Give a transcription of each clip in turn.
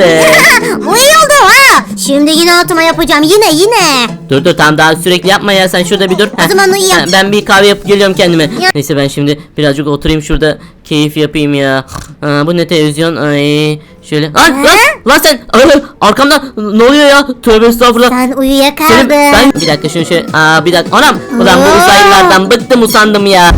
Oldu ha. Şimdi yine altıma yapacağım. Yine yine. Dur dur tamam daha sürekli yapma ya sen şurada bir dur. O zaman uyuyayım. Ha, Ben bir kahve yapıp geliyorum kendime. Ya. Neyse ben şimdi birazcık oturayım şurada keyif yapayım ya. Aa, bu ne televizyon? Ay şöyle. Lan lan lan sen Ay, arkamdan ne oluyor ya? Tövbe estağfurullah. Sen Senin- uyuyakaldın. ben bir dakika şunu şöyle aa bir dakika anam ulan bu uzaylılardan bıktım usandım ya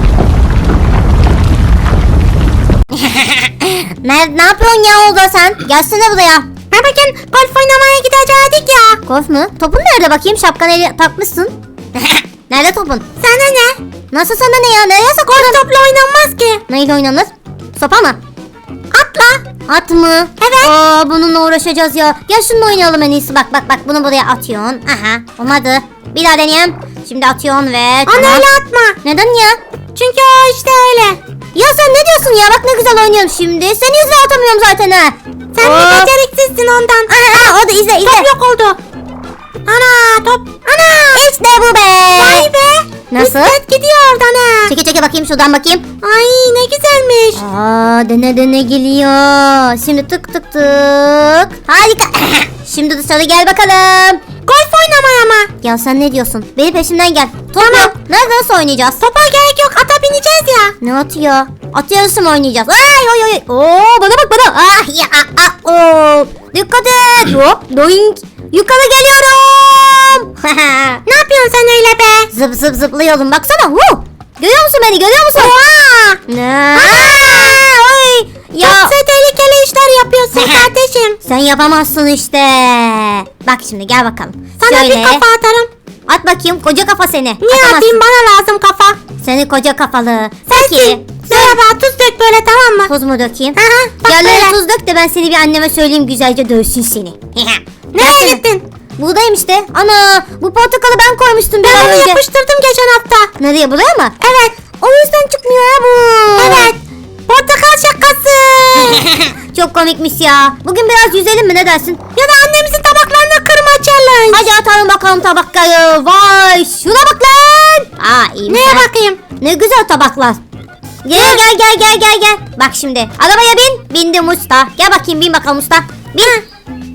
Mert ne yapıyorsun ya orada sen? Gelsene buraya. Ne bakın golf oynamaya gidecektik ya. Golf mu? Topun nerede bakayım? Şapkanı ele takmışsın. nerede topun? Sana ne? Nasıl sana ne ya? Sakladın? Golf topla oynanmaz ki. Neyle oynanır? Sopa mı? Atla. At mı? Evet. Aa, bununla uğraşacağız ya. Gel şununla oynayalım en iyisi. Bak bak bak bunu buraya atıyorsun. Aha olmadı. Bir daha deneyeyim. Şimdi atıyorsun ve... Ana öyle atma. Neden ya? Çünkü o işte öyle. Ya sen ne diyorsun ya? Bak ne güzel oynuyorum şimdi. Senin yüzünden atamıyorum zaten ha. Sen bir beceriksizsin ondan. Aha, aha o da izle izle. Top yok oldu. Ana top. Ana. İşte bu be. Vay be. Nasıl? gidiyor oradan ha. Çeke çeke bakayım şuradan bakayım. Ay ne güzelmiş. Aa dene dene geliyor. Şimdi tık tık tık. Harika. Şimdi dışarı gel bakalım. Golf oynamaya mı? Ya sen ne diyorsun? Benim peşimden gel. Top yok. Nerede nasıl oynayacağız? Topa gerek yok. Ata bineceğiz ya. Ne atıyor? At yarışı mı oynayacağız? Ay oy oy. Oo bana bak bana. Ah ya ah, ah, oo. Dikkat et. Hop. Doink. Yukarı geliyorum. ne yapıyorsun sen öyle be? Zıp zıp zıplıyorum baksana. Woo. Görüyor musun beni görüyor musun? Ne? Oy. Ya. Çok tehlikeli işler yapıyorsun kardeşim. Sen yapamazsın işte. Bak şimdi gel bakalım. Sana bir kafa atarım. At bakayım koca kafa seni. Niye atayım bana lazım kafa. Seni koca kafalı. Peki. Merhaba tuz dök böyle tamam mı? Tuz mu dökeyim? Yerlere tuz dök de ben seni bir anneme söyleyeyim güzelce dövsün seni. Nereye gittin? Buradayım işte. Ana bu portakalı ben koymuştum bir Ben ay onu önce. yapıştırdım geçen hafta. Nereye buraya mı? Evet. O yüzden çıkmıyor ya bu. Evet. Portakal şakası. Çok komikmiş ya. Bugün biraz yüzelim mi ne dersin? ya da annemizin tabaklarını kırma challenge. Hadi atalım bakalım tabakları. Vay şuna bak lan. Aa iyi Neye güzel. bakayım? Ne güzel tabaklar. Gel gel gel gel gel gel. Bak şimdi arabaya bin. Bindim usta. Gel bakayım bin bakalım usta. Bin.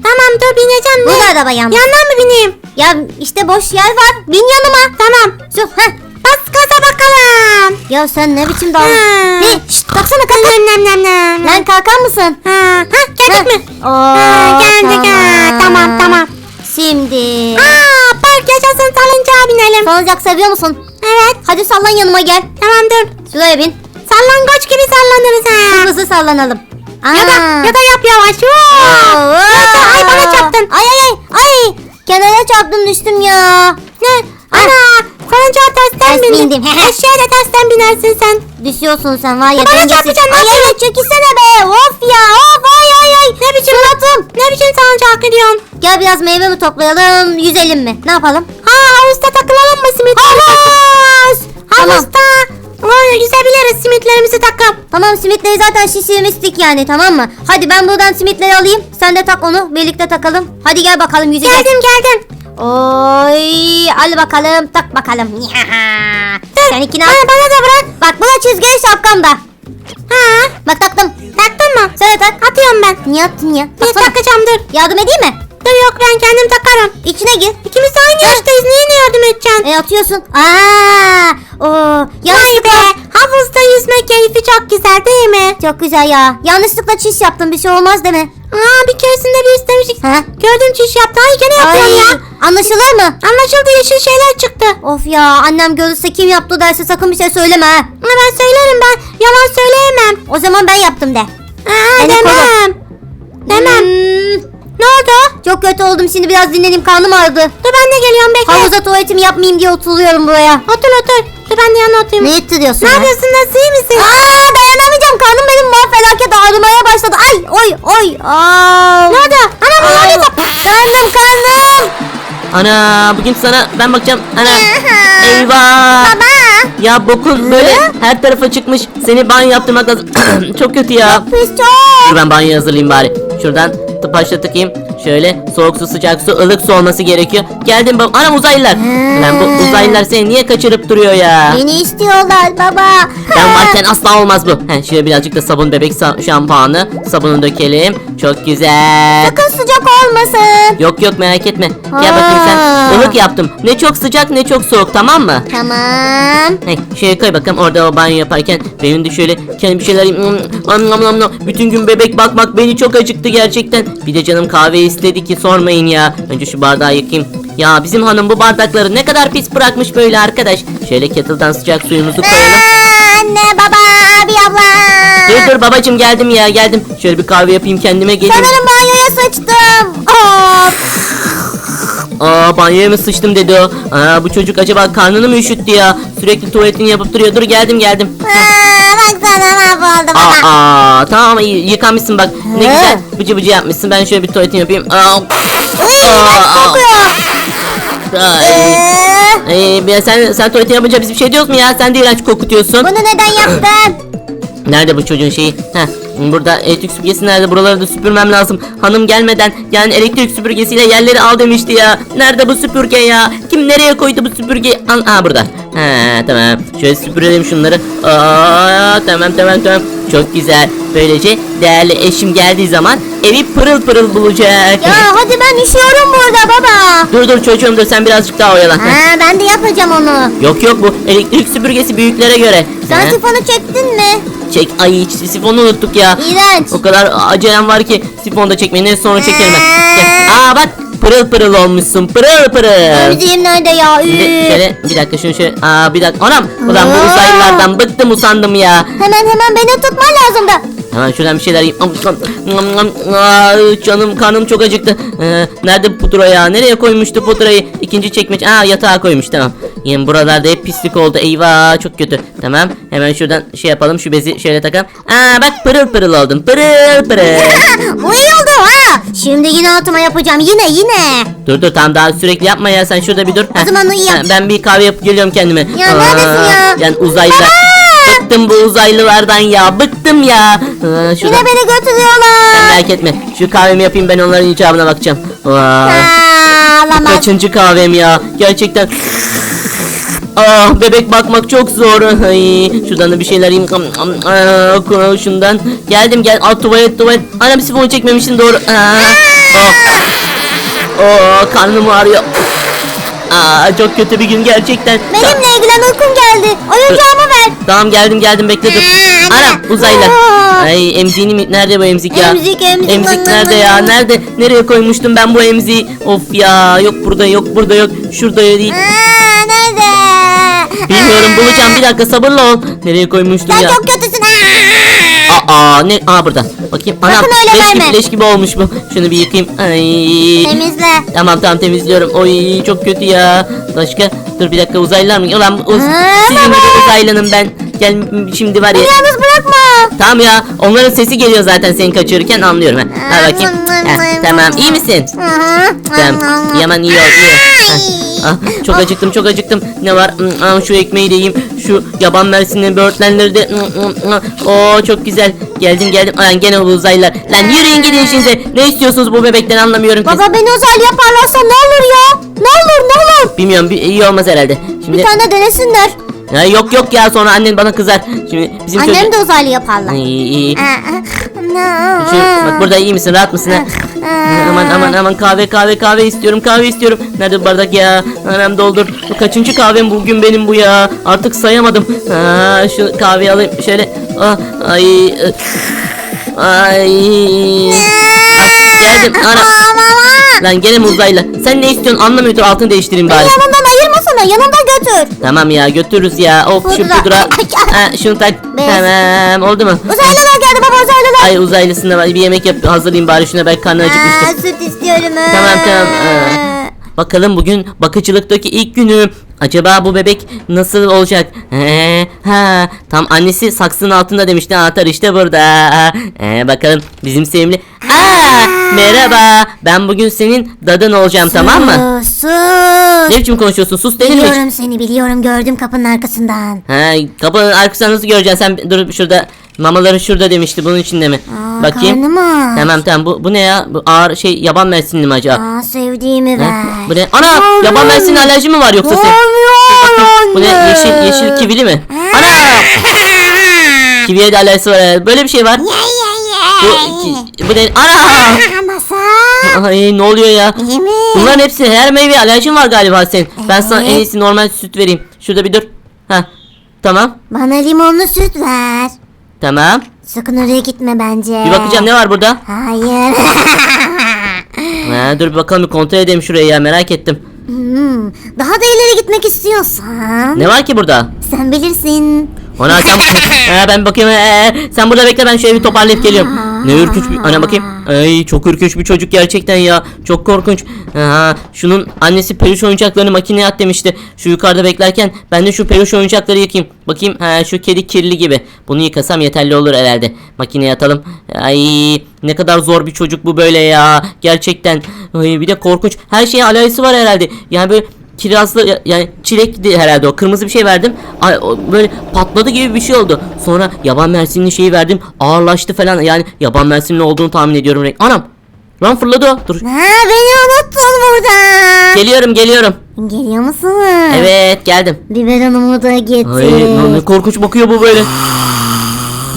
Tamam dur bineceğim. Bu da araba yalnız. Yandan mı bineyim? Ya işte boş yer var. Bin yanıma. Tamam. Şu, heh. Bas gaza bakalım. Ya sen ne biçim davran? Ha. Ne? Şşt kalksana kalk. kalk. Nem nem nem. Lan kalkar mısın? Ha, ha geldik mi? Oo, Ha, geldik ha. Tamam tamam. Şimdi. Aa park yaşasın salıncağa binelim. Salıncak seviyor musun? Evet. Hadi sallan yanıma gel. Tamam dur. Şuraya bin. Sallangoç gibi sallanırız ha. Hızlı sallanalım. Ya da ya da yap yavaş. Oo. Aa, Ay bana çarptın. Ay ay ay. Ay. Kenara çarptım düştüm ya. Ne? Ana salıncağa tersten Ters bindin. bindim. Eşeğe de tersten binersin sen. Düşüyorsun sen var ya. Bana çarpacaksın, Ay nasıl? ay ay çekilsene be. Of ya of ay ay ay. Ne biçim Suratım. Ne biçim salıncağa gidiyorsun? Gel biraz meyve mi toplayalım yüzelim mi? Ne yapalım? Ha havuzda takılalım mı simit? Havuz. Tamam. Havuzda. Böyle yüzebiliriz simitlerimizi takıp. Tamam simitleri zaten şişirmiştik yani tamam mı? Hadi ben buradan simitleri alayım. Sen de tak onu birlikte takalım. Hadi gel bakalım yüzeceğiz. Geldim geldim. Oy, al bakalım, tak bakalım. Seninkini Ha, al. bana da bırak. Bak bu da çizgili şapkamda. Ha. Bak taktım. Taktın mı? De tak. Atıyorum ben. Niye attın ya? Taksana. takacağım dur. Yardım edeyim mi? Dur yok ben kendim takarım. İçine gir. İkimiz de aynı yaştayız. Niye ne yardım edeceksin? E atıyorsun. Aa, o Vay yanlışlıkla. Yüzme keyfi çok güzel değil mi? Çok güzel ya. Yanlışlıkla çiş yaptım. Bir şey olmaz değil mi? Aa bir keresinde bir istemiştik. Ha? Gördüm çiş yaptı. Ay gene yapıyorsun ya. Anlaşılır mı? Anlaşıldı yeşil şeyler çıktı. Of ya annem görürse kim yaptı derse sakın bir şey söyleme ha. Ben söylerim ben. Yalan söyleyemem. O zaman ben yaptım de. Aa Beni demem. Demem. Hmm, Ne oldu? çok kötü oldum şimdi biraz dinleneyim karnım ağrıdı. Dur ben de geliyorum bekle. Havuza tuvaletimi yapmayayım diye oturuyorum buraya. Otur otur. Dur ben de yanına oturayım. Ne ittiriyorsun Ne ya? yapıyorsun nasıl iyi misin? Aa dayanamayacağım karnım benim mahfelaket ağrımaya başladı. Ay oy oy. Aa. Ne oldu? Ana bu lanet. Karnım karnım. Ana bugün sana ben bakacağım ana eyvah Baba. ya bokun böyle her tarafa çıkmış seni banyo yaptırmak lazım çok kötü ya Pis çok. Dur ben banyo hazırlayayım bari şuradan tıpaşla tıkayım Şöyle soğuk su sıcak su ılık su olması gerekiyor. Geldim baba. Anam uzaylılar. Lan bu uzaylılar seni niye kaçırıp duruyor ya? Beni istiyorlar baba. Ben varken asla olmaz bu. He, şöyle birazcık da sabun bebek şampuanı. Sabunu dökelim. Çok güzel. Sakın olmasın. Yok yok merak etme. Gel bakayım sen. Aa. Ilık yaptım. Ne çok sıcak ne çok soğuk tamam mı? Tamam. Hey, şöyle koy bakalım orada o banyo yaparken benim de şöyle kendi bir şeyler yiyeyim. Hmm, am, nam, nam, nam. bütün gün bebek bakmak beni çok acıktı gerçekten. Bir de canım kahve istedi ki sormayın ya. Önce şu bardağı yıkayayım. Ya bizim hanım bu bardakları ne kadar pis bırakmış böyle arkadaş. Şöyle kettle'dan sıcak suyumuzu koyalım. Aa, anne baba abi abla. Dur dur babacım geldim ya geldim. Şöyle bir kahve yapayım kendime geleyim. Sanırım banyoya sıçtım. Of. Aa banyoya mı sıçtım dedi o. Aa bu çocuk acaba karnını mı üşüttü ya? Sürekli tuvaletini yapıp duruyor. Dur geldim geldim. Aa, baksana mahvoldu baba. Aa, aa tamam iyi yıkamışsın bak. Ne He. güzel bıcı bıcı yapmışsın. Ben şöyle bir tuvaletini yapayım. Aa, Uy aa. kokuyor. ay. Ee, Ee, ya sen sen tuvaletini yapınca biz bir şey diyoruz mu ya? Sen de iğrenç kokutuyorsun. bunu neden yaptın? Nerede bu çocuğun şeyi? Heh, burada elektrik süpürgesi nerede? Buraları da süpürmem lazım. Hanım gelmeden yani elektrik süpürgesiyle yerleri al demişti ya. Nerede bu süpürge ya? Kim nereye koydu bu süpürgeyi? Al, aa burada. He tamam. Şöyle süpürelim şunları. Aa tamam tamam tamam. Çok güzel. Böylece değerli eşim geldiği zaman evi pırıl pırıl bulacak. Ya hadi ben üşüyorum burada baba. dur dur çocuğum dur sen birazcık daha oyalan. Ha, ben de yapacağım onu. Yok yok bu elektrik süpürgesi büyüklere göre. Sen sifonu çektin mi? Çek. Ay hiç sifonu unuttuk ya. İğrenç. O kadar acelem var ki sifonda çekmeyi ne sonra çekerim ben. Gel. Aa bak pırıl pırıl olmuşsun pırıl pırıl. Emziğim nerede ya? Şimdi Üü. şöyle bir dakika şunu şöyle aa bir dakika anam ulan bu Aa. uzaylılardan bıktım usandım ya. Hemen hemen beni tutman lazım da. Hemen şuradan bir şeyler yiyeyim. Am, am, am, am. Aa, canım karnım çok acıktı. Ee, nerede pudra ya? Nereye koymuştu pudrayı? İkinci çekmece. Aa yatağa koymuş tamam. Yine buralarda hep pislik oldu. Eyvah çok kötü. Tamam. Hemen şuradan şey yapalım. Şu bezi şöyle takalım. Aa bak pırıl pırıl oldun. Pırıl pırıl. Oldu ha. Şimdi yine altıma yapacağım. Yine yine. dur dur tamam daha sürekli yapma ya. Sen şurada bir dur. O zaman uyuyayım. Ha, Ben bir kahve yapıp geliyorum kendime. Ya neredesin ya? Yani. Baba! Bıktım bu uzaylılardan ya. Bıktım ya. Aa, şuradan. Yine beni götürüyorlar. Merak etme. Şu kahvemi yapayım ben onların icabına bakacağım. Aa, olamaz. Kaçıncı kahvem ya? Gerçekten. Ah bebek bakmak çok zor. Ay, şuradan da bir şeyler yiyeyim. Aa, şundan. Geldim gel. Alt tuvalet tuvalet. Anam sifonu çekmemişsin doğru. Aa, oh. Oh, karnım ağrıyor. Aa, çok kötü bir gün gerçekten. Benimle ilgilen uykum geldi. Oyuncağımı ver. Tamam geldim geldim bekle dur. Aa, Anam uzaylı. Aa. Ay emziğini mi? Nerede bu emzik ya? Emzik, emzik. Emzik nerede ya? Nerede? Nereye koymuştum ben bu emziği? Of ya yok burada yok burada yok. Şurada değil. Bilmiyorum bulacağım bir dakika sabırlı ol. Nereye koymuştum Sen ya? çok kötüsün. Aa. Aa ne? Aa burada. Bakayım. Anam Sakın öyle leş verme. gibi, leş gibi olmuş bu. Şunu bir yıkayayım. Ay. Temizle. Tamam tamam temizliyorum. Oy çok kötü ya. Başka? Dur bir dakika uzaylılar mı? Ulan uz Aa, sizin gibi uzaylının ben. Gel şimdi var ya. Beni yalnız bırakma. Tamam ya onların sesi geliyor zaten seni kaçırırken anlıyorum ha. Ha bakayım. Ha, tamam iyi misin? Tamam. Yaman iyi ol iyi. Ha, ah, çok acıktım çok acıktım. Ne var? Ah, Şu ekmeği de yiyeyim. Şu yaban mersinli böğürtlenleri de. Oo çok güzel. Geldim geldim. Lan gene bu uzaylılar. Lan yürüyün gidin işinize. Ne istiyorsunuz bu bebekten anlamıyorum. Baba beni uzaylı yaparlarsa ne olur ya? Ne olur ne olur. Bilmiyorum bir iyi olmaz herhalde. Şimdi Bir tane denesinler. Ha, yok yok ya sonra annen bana kızar. Şimdi bizim Annem çocuk- de uzaylı yaparlar. İyi iyi. Aa, Şu, bak burada iyi misin rahat mısın ha? aman aman aman kahve kahve kahve istiyorum kahve istiyorum. Nerede bu bardak ya? Anam doldur. Bu kaçıncı kahvem bugün benim bu ya? Artık sayamadım. Ha, şu kahveyi alayım şöyle. Ah, ay. ı, Ay. Ah, geldim. Ana. Aa, baba. Lan gene mi uzaylı? Sen ne istiyorsun anlamıyorum altını değiştireyim bari. Yanında götür. Tamam ya götürürüz ya. Of şu Pudra. pudra. Ha, şunu tak. Bez. Tamam oldu mu? Uzaylılar geldi baba uzaylılar. Ay uzaylısına ben bir yemek yap hazırlayayım bari şuna belki karnı acıkmıştır. Aa, süt istiyorum. Tamam, tamam, aa. Bakalım bugün bakıcılıktaki ilk günü. Acaba bu bebek nasıl olacak? He, ha, tam annesi saksının altında demişti. Anahtar işte burada. Ee, bakalım bizim sevimli. Aa, Merhaba. Ben bugün senin dadın olacağım tamam mı? Sus, Sus. Ne biçim konuşuyorsun? Sus dedim mi? Biliyorum seni biliyorum gördüm kapının arkasından. Ha, kapının arkasından nasıl göreceksin? Sen dur şurada mamaları şurada demişti. Bunun içinde mi? Aa, Bakayım. karnım aç. Tamam tamam. Bu, bu ne ya? Bu ağır şey yaban mersinli mi acaba? Aa sevdiğimi Ha? ver. Bu ne? Ana yaban mersinli alerji mi var yoksa senin? Bu ne? Yeşil yeşil kivili mi? Ana! Kiviye de alerjisi var. herhalde. Böyle bir şey var. Bu, ki- bu ne? Ana! Masa. Ay ne oluyor ya? Mi? Bunların hepsi her meyveye alerjin var galiba senin. Ben sana en Evet. iyisi normal süt vereyim. Şurada bir dur. Ha. Tamam. Bana limonlu süt ver. Tamam. Sakın oraya gitme bence. Bir bakacağım ne var burada? Hayır. Ha, dur bir bakalım bir kontrol edeyim şurayı ya merak ettim. Hmm, Daha da ileri gitmek istiyorsan Ne var ki burada? sen bilirsin. Ona sen ha, ben bakayım. Ee, sen burada bekle ben şöyle bir toparlayıp geliyorum. Ne ürkünç bir ana bakayım. Ay çok ürkünç bir çocuk gerçekten ya. Çok korkunç. Ha, şunun annesi peluş oyuncaklarını makineye at demişti. Şu yukarıda beklerken ben de şu peluş oyuncakları yıkayayım. Bakayım ha şu kedi kirli gibi. Bunu yıkasam yeterli olur herhalde. Makineye atalım. Ay ne kadar zor bir çocuk bu böyle ya. Gerçekten. Ay bir de korkunç. Her şeye alerjisi var herhalde. Yani böyle kirazlı ya- yani çilekli herhalde o. Kırmızı bir şey verdim. Ay, o böyle patladı gibi bir şey oldu. Sonra yaban mersinli şeyi verdim. Ağırlaştı falan. Yani yaban mersinli olduğunu tahmin ediyorum. Renk anam! Lan fırladı o. Dur. Ha, beni unuttun burada. geliyorum geliyorum. Geliyor musun? evet geldim. Biberonumu da getir. Ay lan ne korkunç bakıyor bu böyle.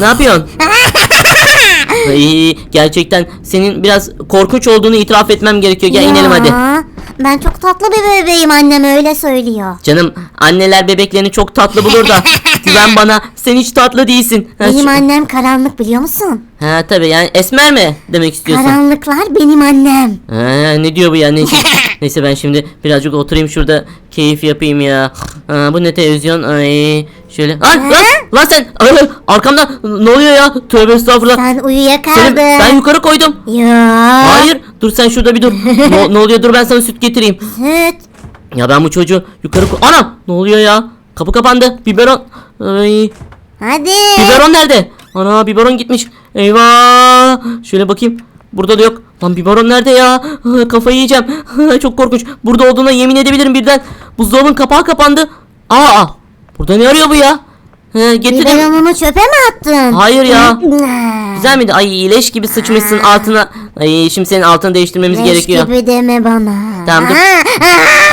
Ne yapıyorsun? Ay, gerçekten senin biraz korkunç olduğunu itiraf etmem gerekiyor. Gel inelim hadi. Ya, Ben çok tatlı bir bebeğim annem öyle söylüyor. Canım anneler bebeklerini çok tatlı bulur da güven bana sen hiç tatlı değilsin. Ha, Benim şu- annem karanlık biliyor musun? ha tabii yani esmer mi demek istiyorsun? Karanlıklar benim annem. Ha, ne diyor bu ya neyse. neyse ben şimdi birazcık oturayım şurada keyif yapayım ya. Ha, bu ne televizyon? Ay şöyle. Lan lan, lan sen ay, ay, arkamdan ne oluyor ya? Tövbe estağfurullah. Sen Seni, uyuyakaldın. ben yukarı koydum. Ya. Hayır dur sen şurada bir dur. ne, ne oluyor dur ben sana süt getireyim. Süt. Ya ben bu çocuğu yukarı koy... Anam ne oluyor ya? Kapı kapandı. Biberon. Ay. Hadi. Biberon nerede? Ana biberon gitmiş. Eyvah. Şöyle bakayım. Burada da yok. Lan biberon nerede ya? Kafayı yiyeceğim. Çok korkunç. Burada olduğuna yemin edebilirim birden. Buzdolabının kapağı kapandı. Aa. Burada ne arıyor bu ya? He, getirdim. Biberonumu çöpe mi attın? Hayır ya. Güzel miydi? Ay leş gibi sıçmışsın altına. Ay şimdi senin altını değiştirmemiz Leş gerekiyor. gibi deme bana. Tamam, dur.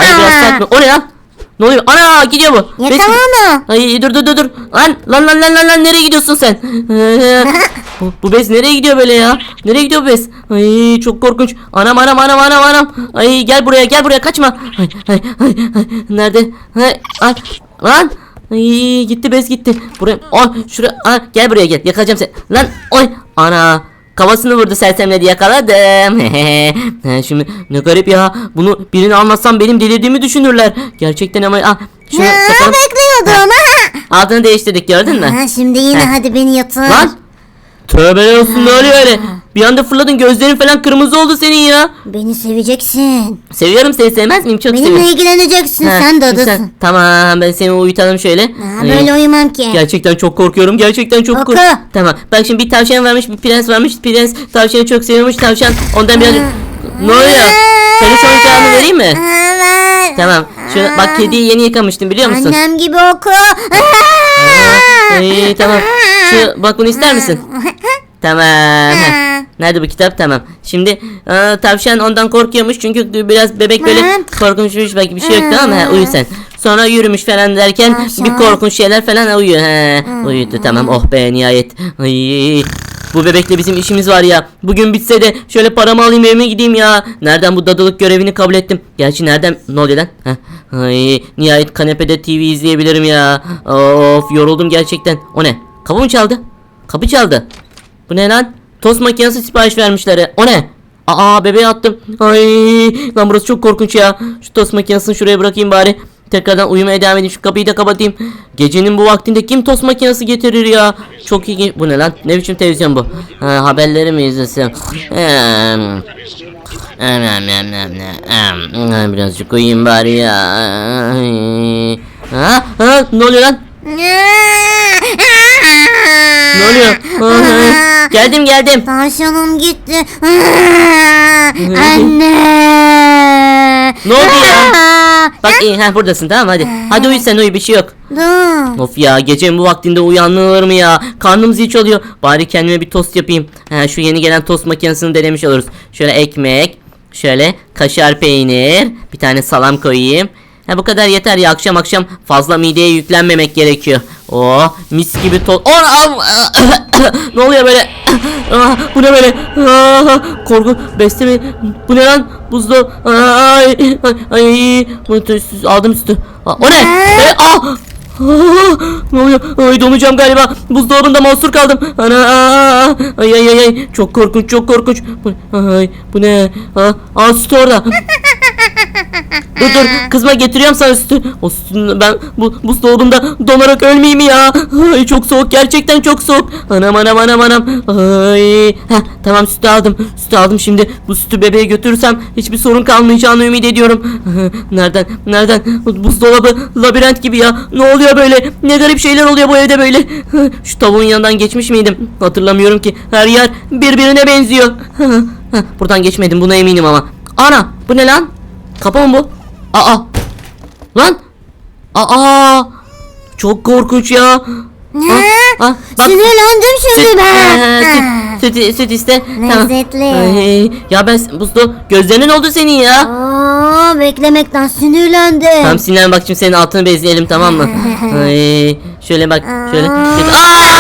Ay biraz mi? O ne lan? Ne oluyor? Ana gidiyor bu. Yakala onu. Ay dur dur dur dur. Lan lan lan lan lan lan nereye gidiyorsun sen? Bu, bu bez nereye gidiyor böyle ya? Nereye gidiyor bu bez? Ay çok korkunç. Anam anam anam anam anam. Ay gel buraya gel buraya kaçma. Ay ay ay, ay. nerede? Ay, ay. Lan. Ay gitti bez gitti. Buraya. Oh şuraya. Aa, gel buraya gel. Yakalayacağım seni. Lan oy. Ana. Kafasını vurdu sersemledi yakaladım. Şimdi ne garip ya. Bunu birine anlatsam benim delirdiğimi düşünürler. Gerçekten ama ah, şunu Ha, takalım. bekliyordum. Ha. Adını değiştirdik gördün mü? Ha, şimdi yine hadi beni yatır. Lan! Tövbeler olsun ne oluyor öyle? Bir anda fırladın gözlerin falan kırmızı oldu senin ya. Beni seveceksin. Seviyorum seni sevmez miyim? Çok Benimle seviyorum. ilgileneceksin. Ha, sen şimdi dadısın. Tamam ben seni uyutalım şöyle. Ha, Ay, böyle uyumam ki. Gerçekten çok korkuyorum. Gerçekten çok Oku. korkuyorum. Tamam. Bak şimdi bir tavşan varmış, bir prens varmış. Prens tavşanı çok seviyormuş. Tavşan ondan biraz... ne oluyor? Peluş oyuncağını vereyim mi? Ha, ver. Tamam. Şunu, bak kediyi yeni yıkamıştım biliyor musun? Annem gibi oku. İyi tamam. Şu bak bunu ister misin? Tamam. heh. Nerede bu kitap? Tamam. Şimdi aa, tavşan ondan korkuyormuş çünkü biraz bebek böyle korkunçmuş belki bir şey yok tamam mı? Uyu sen. Sonra yürümüş falan derken bir korkunç şeyler falan uyuyor. He, uyudu tamam. Oh be nihayet. Ay. Bu bebekle bizim işimiz var ya. Bugün bitse de şöyle paramı alayım evime gideyim ya. Nereden bu dadılık görevini kabul ettim. Gerçi nereden ne oluyor lan? Heh. Ay, nihayet kanepede TV izleyebilirim ya. Of yoruldum gerçekten. O ne? Kapı mı çaldı? Kapı çaldı. Bu ne lan? Tost makinesi sipariş vermişler. O ne? Aa bebeğe attım. Ay lan burası çok korkunç ya. Şu tost makinesini şuraya bırakayım bari. Tekrardan uyumaya devam edeyim. Şu kapıyı da kapatayım. Gecenin bu vaktinde kim tost makinesi getirir ya? Çok iyi. Bu ne lan? Ne biçim televizyon bu? Ha, haberleri mi izlesem? Em, em, em, em, em, em, em, Birazcık uyuyayım bari ya. Ha, ha, ne oluyor lan? Ne oluyor? Geldim geldim. Tansiyonum gitti. Anne. Ne oldu ya? Bak iyi ha buradasın tamam hadi. Hadi uyu sen uyu bir şey yok. Of ya gecenin bu vaktinde uyanılır mı ya? Karnım zil çalıyor. Bari kendime bir tost yapayım. Ha, şu yeni gelen tost makinesini denemiş oluruz. Şöyle ekmek, şöyle kaşar peynir, bir tane salam koyayım. Ha bu kadar yeter ya akşam akşam fazla mideye yüklenmemek gerekiyor. Oh mis gibi tost. ne oluyor böyle? Ah, bu ne böyle? Ah, korku beste mi? Bu ne lan? Buzlu. Ay, ay, aldım sütü. Ah, o ne? E, ah! Ah, ne oluyor? Ay donacağım galiba. Buzdolabında mahsur kaldım. Ana ay ay ay ay. Çok korkunç çok korkunç. Bu, ay bu ne? Ha, aa sütü orada. dur dur kızma getiriyorum sana sütü. O sütün ben bu buzdolabında donarak ölmeyeyim ya. Ay çok soğuk gerçekten çok soğuk. Anam anam anam anam. Ay. Heh, tamam sütü aldım. Sütü aldım şimdi. Bu sütü bebeğe götürürsem hiçbir sorun kalmayacağını ümit ediyorum. Nereden? Nereden? Bu Buzdolabı labirent gibi ya. Ne oluyor böyle? Ne garip şeyler oluyor bu evde böyle. Şu tavuğun yanından geçmiş miydim? Hatırlamıyorum ki. Her yer birbirine benziyor. Buradan geçmedim buna eminim ama. Ana bu ne lan? Kapı mı bu? Aa. Lan. Aa. Çok korkunç ya. Ne? Ah, bak. Sinirlendim şimdi Süt, ben. ee, süt, süt, süt iste. Tamam. Lezzetli. Ay, ya ben buzlu gözlerinin oldu senin ya. Aa, beklemekten sinirlendim. Tamam Sinan bak şimdi senin altını bezleyelim tamam mı? Ay, şöyle bak şöyle. şöyle. Aa!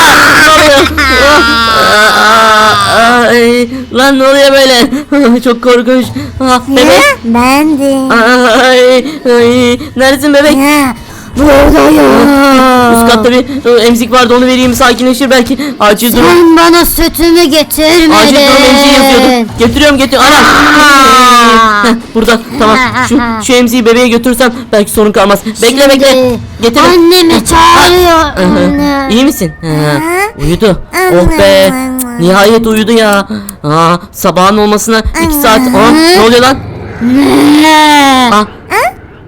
Ay, lan ne oluyor böyle? Çok korkunç. Ah, bebek. Bendim. Ay, ay, neredesin bebek? Ne? Buradayım. Üst katta bir e, emzik vardı onu vereyim sakinleşir belki. Acil durum. Sen bana sütümü getirmedin. Acil durum emziği Getiriyorum getiriyorum. Ana. Heh, Burada tamam. Şu, şu emziği bebeğe götürsem belki sorun kalmaz. Bekle bekle. Şimdi Getir. Annemi çağırıyor. Anne. İyi misin? Ha, uyudu. Oh be. Nihayet uyudu ya. Aa, sabahın olmasına iki saat. Aa, ne oluyor lan? Aa,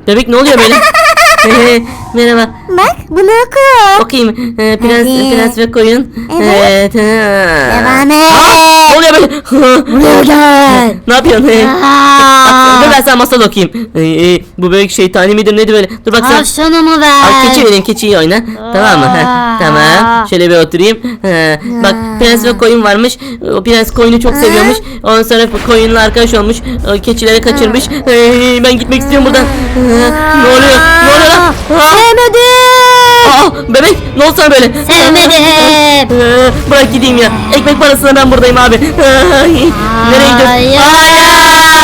bebek ne oluyor böyle? Ee, merhaba. Bak bunu oku. Okuyayım. Ee, prens, Hadi. prens ve koyun. Evet. Ha. Devam et. Aa, ne oluyor böyle? Buraya gel. ne yapıyorsun? Ee, Aa. Ben sana masal okuyayım. Ee, bu bebek şeytani midir nedir böyle? Dur bak sen. Tavşanımı ver. Al keçi vereyim keçiyi oyna. Tamam mı? Heh, tamam. Şöyle bir oturayım. He, bak prens ve koyun varmış. O prens koyunu çok seviyormuş. Ondan sonra koyunla arkadaş olmuş. O keçileri kaçırmış. Hey, ben gitmek istiyorum buradan. He, ne oluyor? Ne oluyor lan? Sevmedim. aa, bebek ne oldu sana böyle? Sevmedim. Ee, Bırak gideyim ya. Ekmek parasına ben buradayım abi. Nereye gidiyorsun? Hayır. Hayır.